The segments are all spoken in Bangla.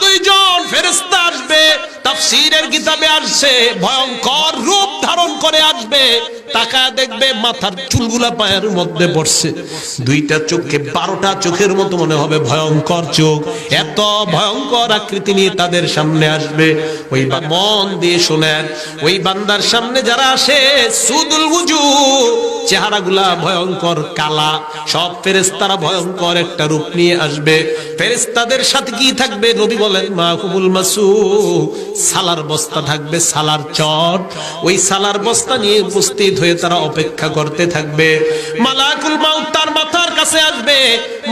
দুইজন ফেরেশতা আসবে তাফসীরের কিতাবে আসছে ভয়ঙ্কর রূপ ধারণ করে আসবে। তাকা দেখবে মাথার চুলগুলা পায়ের মধ্যে পড়ছে। দুইটা চোখে, বারোটা চোখের মতো মনে হবে ভয়ঙ্কর চোখ। এত ভয়ঙ্কর আকৃতি নিয়ে তাদের সামনে আসবে। ওই বা- মন দিয়ে শোনেন, ওই বান্দার সামনে যারা আসে, সুদুল বুজু চেহারাগুলা ভয়ঙ্কর কালা। সব ফেরেস্তারা ভয়ঙ্কর একটা রূপ নিয়ে আসবে। ফেরেস্তাদের সাথে কি থাকবে? নবী বলেন মাহবুল মাসু সালার বস্তা থাকবে, সালার চট। ওই সালার বস্তা নিয়ে উপস্থিত হয়ে তারা অপেক্ষা করতে থাকবে। মালাকুল মাউত তার মাথার কাছে আসবে।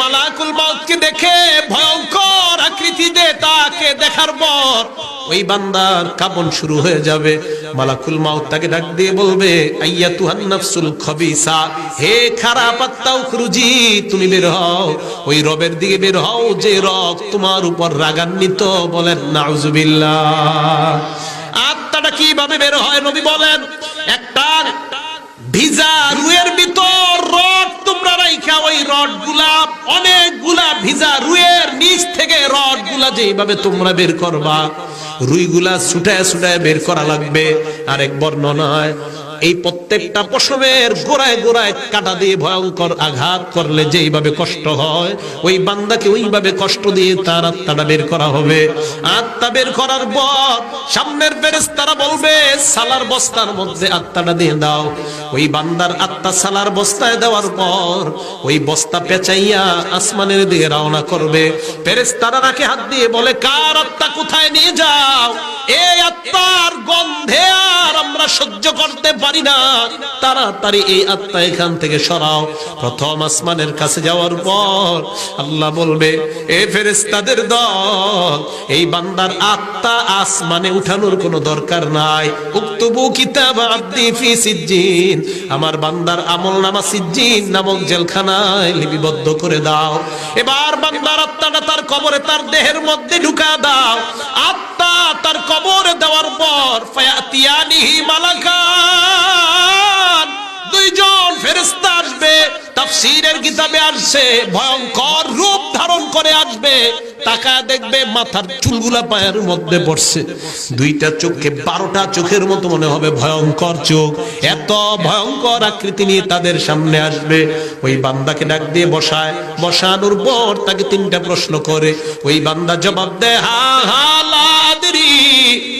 মালাকুল মাউতকে দেখে ভয়ঙ্কর আকৃতিতে তাকে দেখার পর ওই বান্দার কাপন শুরু হয়ে যাবে। মালাকুল মাউত তাকে ডাক দিয়ে বলবে আইয়া তুহান নাফসুল খবিসা, হে খারাপ আত্মা উখরুজি, তুমি বের হও। ওই রবের দিকে বের হও, যে রব তোমার উপর রাগান্বিত বলেন, নাউজুবিল্লাহ। আত্মাটা কীভাবে বের হয় নবী বলেন ওই রডগুলা অনেকগুলা ভিজা রুয়ের নিচ থেকে রডগুলা যেভাবে তোমরা বের করবা, রুইগুলা ছুটায় ছুটায় বের করা লাগবে। আরেক বর্ণনায় এই প্রত্যেকটা পশমের গোড়ায় গোড়ায় কাটা দিয়ে ভয়ঙ্কর আঘাত করলে যেইভাবে কষ্ট হয়, ওই বান্দাকে ওইভাবে কষ্ট দিয়ে তার আত্মাটা বের করা হবে। আত্মা বের করার পর সামনের ফেরেশতারা বলবে, সালার বস্তার মধ্যে আত্মাটা দিয়ে দাও। ওই বান্দার আত্মা সালার বস্তায় দেওয়ার পর ওই বস্তা পেঁচাইয়া আসমানের দিকে রওনা করবে। ফেরেশতারা নাকি হাত দিয়ে বলে, কার আত্মা কোথায় নিয়ে যাও? এই আত্মার গন্ধে আর আমরা সহ্য করতে পারি না। তাড়াতাড়ি এই আত্মা এখান থেকে সরাও। প্রথম আসমানের কাছে যাওয়ার পর আল্লাহ বলবে, এ ফেরেশতাদের দল, এই বান্দার আত্মা আসমানে উঠানোর কোনো দরকার নাই। কিতাব ফি সিজ্জিন, আমার বান্দার আমল নামা সিজ্জিন নামক জেলখানায় লিপিবদ্ধ করে দাও। এবার বান্দার আত্মাটা তার কবরে তার দেহের মধ্যে ঢুকা দাও। আত্মা তার কবরে দেওয়ার পর ফায়াতিয়ানিহি মালাকান। দুইজন ফেরেশতা আসবে, তাফসীরের কিতাবে আসছে, ভয়ঙ্কর রূপ ধারণ করে আসবে তাকা দেখবে মাথার চুলগুলা পায়ের মধ্যে পড়ছে। দুইটা চোখে বারোটা চোখের মতো মনে হবে, ভয়ঙ্কর চোখ। এত ভয়ঙ্কর আকৃতি নিয়ে তাদের সামনে আসবে। ওই বান্দাকে ডাক দিয়ে বসায়। বসানোর পর তাকে তিনটা প্রশ্ন করে। ওই বান্দা জবাব দেয়, হা হা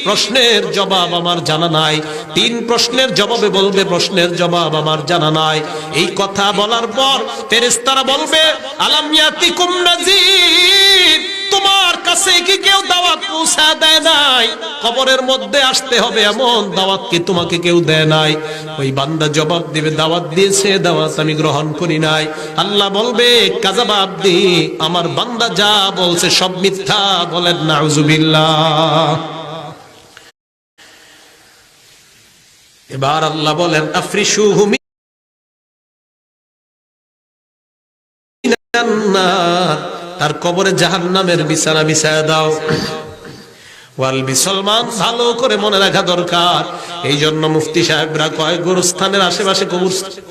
প্রশ্নের জবাব আমার জানা নাই। তিন প্রশ্নের জবাবে বলবে, প্রশ্নের জবাব আমার জানা নাই। এই কথা বলার পর ফেরেশতারা বলবে আলামিয়াতিকুম নাজির কাছে কি কেউ দাওয়াত পৌঁছা দেয় নাই? কবরের মধ্যে আসতে হবে এমন দাওয়াত কি তোমাকে কেউ দেয় নাই? ওই বান্দা জবাব দিবে, দাওয়াত দিয়েছে, দাওয়াত আমি গ্রহণ করি নাই। আল্লাহ বলবে কাজাবাব দি আমার বান্দা যা বলছে সব মিথ্যা বলেন, নাউজুবিল্লাহ। এবার আল্লাহ বলেন আফরিসু হুমি তার কবরে জাহান্নামের বিছানা বিছায়া দাও। ওয়াল বিসলমান ভালো করে মনে রাখা দরকার। এই জন্য মুফতি সাহেবরা কয়, গরুস্থানের আশেপাশে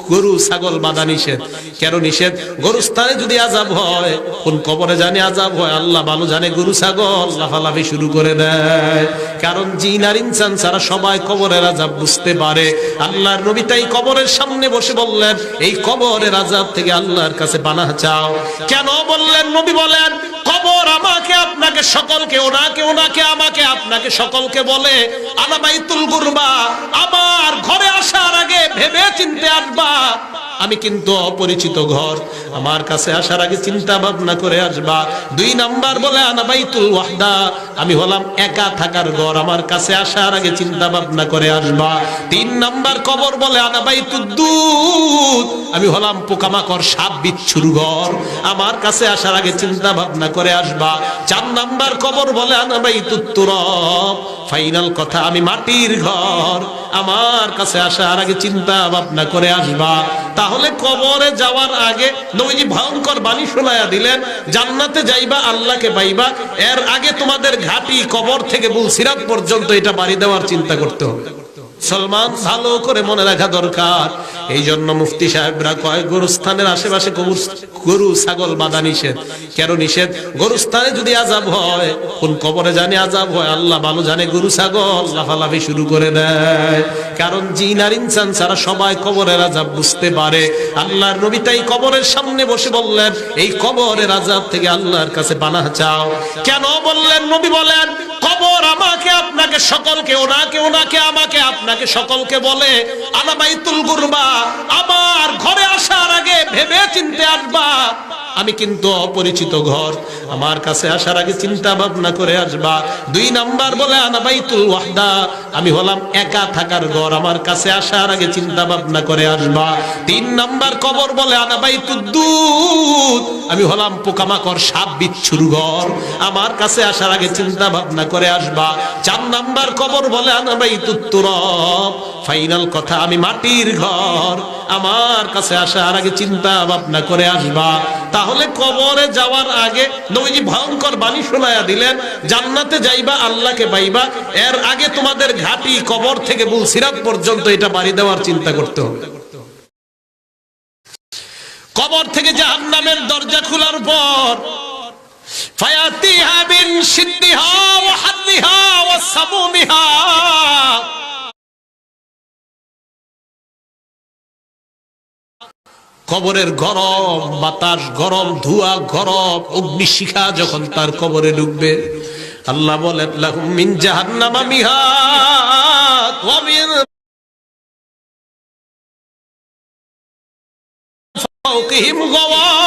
গরু ছাগল বাঁধা নিষেধ। কেন নিষেধ? গরুস্থানে যদি আজাব হয়, কোন কবরে জানে আজাব হয়? আল্লাহ ভালো জানে গরু, ছাগল লাফালাফি শুরু করে দেয়। কারণ জিন আর ইনসান ছাড়া সবাই কবরের আজাব বুঝতে পারে। আল্লাহর নবী তাই কবরের সামনে বসে বললেন, এই কবরের আজাব থেকে আল্লাহর কাছে বানা চাও। কেন বললেন? নবী বলেন কবর আমাকে, আপনাকে সকলকে, ওনাকে ওনাকে, আমাকে, আপনাকে সকলকে বলে, আলামাইতুল গুরবা, আমার ঘরে আসার আগে ভেবে চিনতে আসবা। আমি কিন্তু অপরিচিত ঘর, আমার কাছে আসার আগে চিন্তা ভাবনা করে আসবা। দুই নাম্বার বলে আনা বাইতুল ওয়াহদা আমি হলাম একা থাকার ঘর, আমার কাছে আসার আগে চিন্তা ভাবনা করে আসবা। তিন নাম্বার কবর বলে আনা বাইতুল দুধ আমি হলাম পোকামাকড় সাপ বিচ্ছুর ঘর, আমার কাছে আসার আগে চিন্তা ভাবনা করে আসবা। চার নাম্বার কবর বলে আনা বাইতুল তুরব ফাইনাল কথা, আমি মাটির ঘর, আমার কাছে আসার আগে চিন্তা ভাবনা করে আসবা। তাহলে কবরে যাওয়ার আগে নবীজি ভয়ঙ্কর বাণী শোনায়া দিলেন, জান্নাতে যাইবা, আল্লাহকে পাইবা। এর আগে তোমাদের ঘাটি কবর থেকে বুলসিরাত পর্যন্ত এটা বাড়ি দেওয়ার চিন্তা করতে হবে। মুসলমান, ভালো করে মনে রাখা দরকার। এই জন্য মুফতি সাহেবরা কয়, গরুস্থানের আশেপাশে গরু, ছাগল বাঁধা নিষেধ। কেন নিষেধ? গরুস্থানে যদি আজাব হয়, কোন কবরে জানে আজাব হয়? আল্লাহ ভালো জানে গরু, ছাগল লাফালাফি শুরু করে দেয়। কারণ জিন আর ইনসান ছাড়া সবাই কবরের আজাব বুঝতে পারে। আল্লাহর নবী তাই কবরের সামনে বসে বললেন, এই কবরের আজাব থেকে আল্লাহর কাছে বানা চাও। কেন বললেন? নবী বলেন কবর আমাকে, আপনাকে সকলকে, ওনাকে ওনাকে, আমাকে, আপনাকে সকলকে বলে আলামাইতুল গুরবা আমার ঘরে আসার আগে ভেবে চিনতে আসবা আমি কিন্তু অপরিচিত ঘর। আমার কাছে আসার আগে চিন্তা ভাবনা করে আসবা। দুই নাম্বার বলে আনাবাইতুল ওয়াহদা। আমি হলাম একা থাকার ঘর। আমার কাছে আসার আগে চিন্তা ভাবনা করে আসবা। তিন নাম্বার কবর বলে আনাবাইতুদ দুধ। আমি হলাম পোকামাকড় সাপ বিচ্ছুর ঘর। আমার কাছে আসার আগে চিন্তা ভাবনা করে আসবা। চার নাম্বার কবর বলে আনাবাইতুত তুরব। ফাইনাল কথা, আমি মাটির ঘর। আমার কাছে আসার আগে চিন্তা ভাবনা করে আসবা। তাহলে কবরে যাওয়ার আগে নবীজি ভয়ঙ্কর বাণী শোনায়া দিলেন, জান্নাতে যাইবা, আল্লাহকে পাইবা, এর আগে তোমাদের ঘাটি কবর থেকে বুলসিরাত পর্যন্ত এটা বাড়ি দেওয়ার চিন্তা করতে হবে। কবর থেকে জাহান্নামের দরজা খোলার পর, ফায়াতিহা বিন সিদ্দিহা ওয়া হাদ্দিহা ওয়া সামুমিহা কবরের গরম, বাতাস গরম, ধোয়া গরম, অগ্নিশিখা যখন তার কবরে ঢুকবে, আল্লাহ বলেন ওকে ফাওকিহিম গাওয়াশ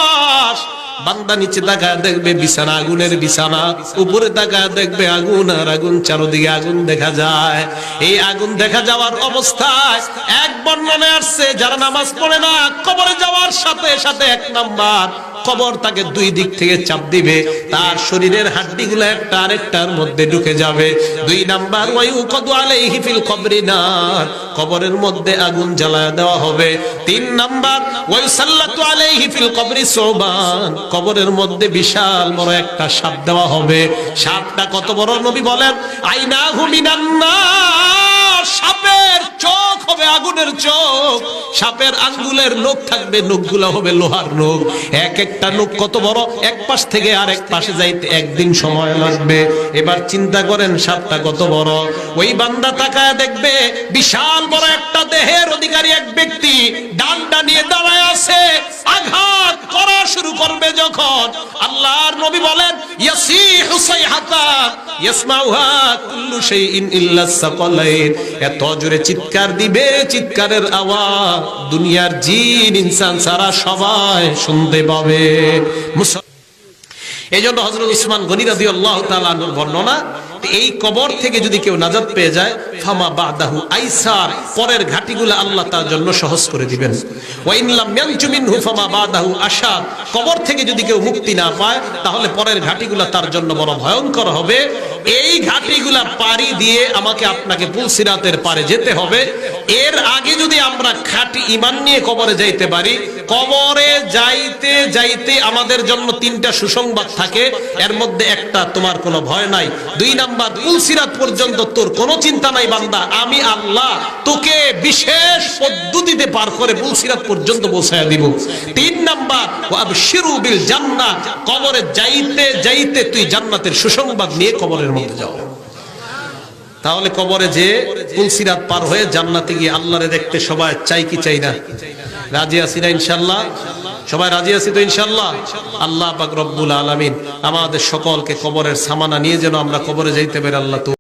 বান্দা নিচে তাকায় দেখবে বিছানা, আগুনের বিছানা। উপরে তাকায় দেখবে আগুন আর আগুন, চারোদিকে আগুন দেখা যায়। এই আগুন দেখা যাওয়ার অবস্থায় এক বর্ণনে আসছে, যারা নামাজ পড়ে না, কবরে যাওয়ার সাথে সাথে এক নাম্বার। কবর তাকে দুই দিক থেকে চাপ দিবে। তার শরীরের হাড্ডিগুলো একটা আরেকটার মধ্যে ঢুকে যাবে। দুই নাম্বার ওয়ায়ু কদু আলাইহি ফিল কবরি, নার। কবরের মধ্যে আগুন জ্বালায় দেওয়া হবে। তিন নাম্বার ওয়ায়ু সাল্লাতু আলাইহি ফিল কবরি সুবান। কবরের মধ্যে বিশাল বড় একটা সাপ দেওয়া হবে। সাপটা কত বড়? নবী বলেন আইনা হুমিনান নার। সাপের চোখ হবে আগুনের চোখ। সাপের আঙ্গুলের নখ থাকবে, নখগুলো হবে লোহার নখ। এক একটা নখ কত বড়? এক পাশ থেকে আরেক পাশে যাইতে একদিন সময় লাগবে। এবার চিন্তা করেন, সাপটা কত বড়? ওই বান্দা তাকায় দেখবে, বিশাল বড় একটা দেহের অধিকারী এক ব্যক্তি ডান্ডা নিয়ে দাঁড়ায় আছে। আঘাত করা শুরু করবে যখন। আল্লাহর নবী বলেন ইয়াসিহু সাইহাতান ইয়াসমাউহা কুল্লু শাইইন ইল্লা সাকালাইন। এত জোরে চিৎকার দিবে চিৎকারের আওয়াজ। দুনিয়ার জিন, ইনসান সারা সবাই শুনতে পাবে। মুসল- এই জন্য হজরত উসমান গনি রাদি আল্লাহ বর্ণনা এই কবর থেকে যদি কেউ নাজাত পেয়ে যায়, ফামা বাদাহু আইসার, পরের ঘাটিগুলো আল্লাহ তার জন্য সহজ করে দিবেন। ওয়াইনলাম ইয়ানজু মিনহু ফামা বাদাহু আশাদ। কবর থেকে যদি কেউ মুক্তি না পায়, তাহলে পরের ঘাটিগুলো তার জন্য বড় ভয়ঙ্কর হবে। এই ঘাটিগুলা পাড়ি দিয়ে আমাকে আপনাকে পুলসিরাতের পারে যেতে হবে। এর আগে যদি আমরা খাঁটি ইমান নিয়ে কবরে যাইতে পারি, কবরে যাইতে যাইতে আমাদের জন্য তিনটা সুসংবাদ থাকে। এর মধ্যে একটা তোমার কোনো ভয় নাই। দুই নাম্বার পুলসিরাত পর্যন্ত তোর কোনো চিন্তা নাই বান্দা, আমি আল্লাহ তোকে বিশেষ পদ্ধতিতে পার করে পুলসিরাত পর্যন্ত পৌঁছায় দিব। তিন নাম্বার শিরু বিল জান্নাত কবরে যাইতে যাইতে তুই জান্নাতের সুসংবাদ নিয়ে কবরের মধ্যে যাও। তাহলে কবরে যে তুলসিরাত পার হয়ে জান্নাতে গিয়ে আল্লাহরে দেখতে সবাই চাই কি চাই না? রাজি আছি না ইনশাল্লাহ সবাই রাজি আছি তো ইনশাল্লাহ আল্লাহ পাক রব্বুল আলমিন আমাদের সকলকে কবরের সামানা নিয়ে যেন আমরা কবরে যাইতে পারি, আল্লাহ